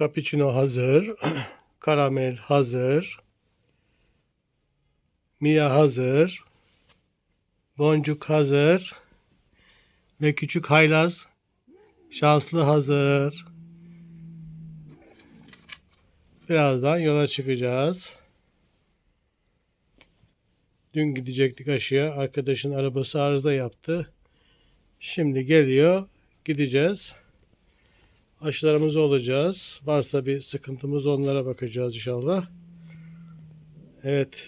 Cappuccino hazır. Karamel hazır. Mia hazır. Boncuk hazır. Ve küçük haylaz şanslı hazır. Birazdan yola çıkacağız. Dün gidecektik aşıya. Arkadaşın arabası arıza yaptı. Şimdi geliyor. Gideceğiz. Aşılarımız olacağız. Varsa bir sıkıntımız onlara bakacağız inşallah. Evet.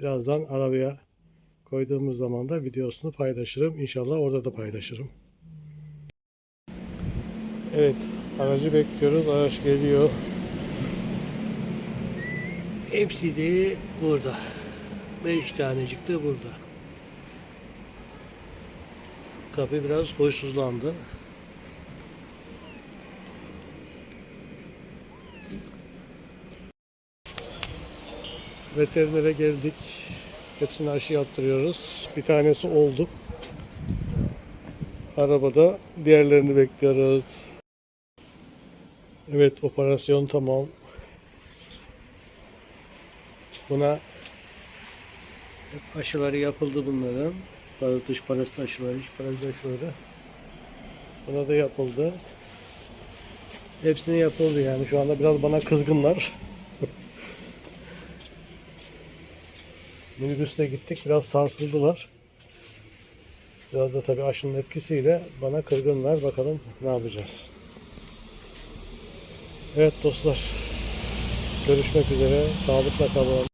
Birazdan arabaya koyduğumuz zaman da videosunu paylaşırım. İnşallah orada da paylaşırım. Evet. Aracı bekliyoruz. Araç geliyor. Hepsi de burada. Beş tanecik de burada. Kapı biraz huysuzlandı. Veterinere geldik. Hepsini aşı yaptırıyoruz. Bir tanesi oldu. Arabada diğerlerini bekliyoruz. Evet operasyon tamam. Buna hep aşıları yapıldı bunların. Dış parazit aşıları, iç parazit aşıları. Buna da yapıldı. Hepsine yapıldı yani. Şu anda biraz bana kızgınlar. Minibüsle gittik. Biraz sarsıldılar. Biraz da tabii aşının etkisiyle bana kırgınlar. Bakalım ne yapacağız. Evet dostlar. Görüşmek üzere. Sağlıkla kalın.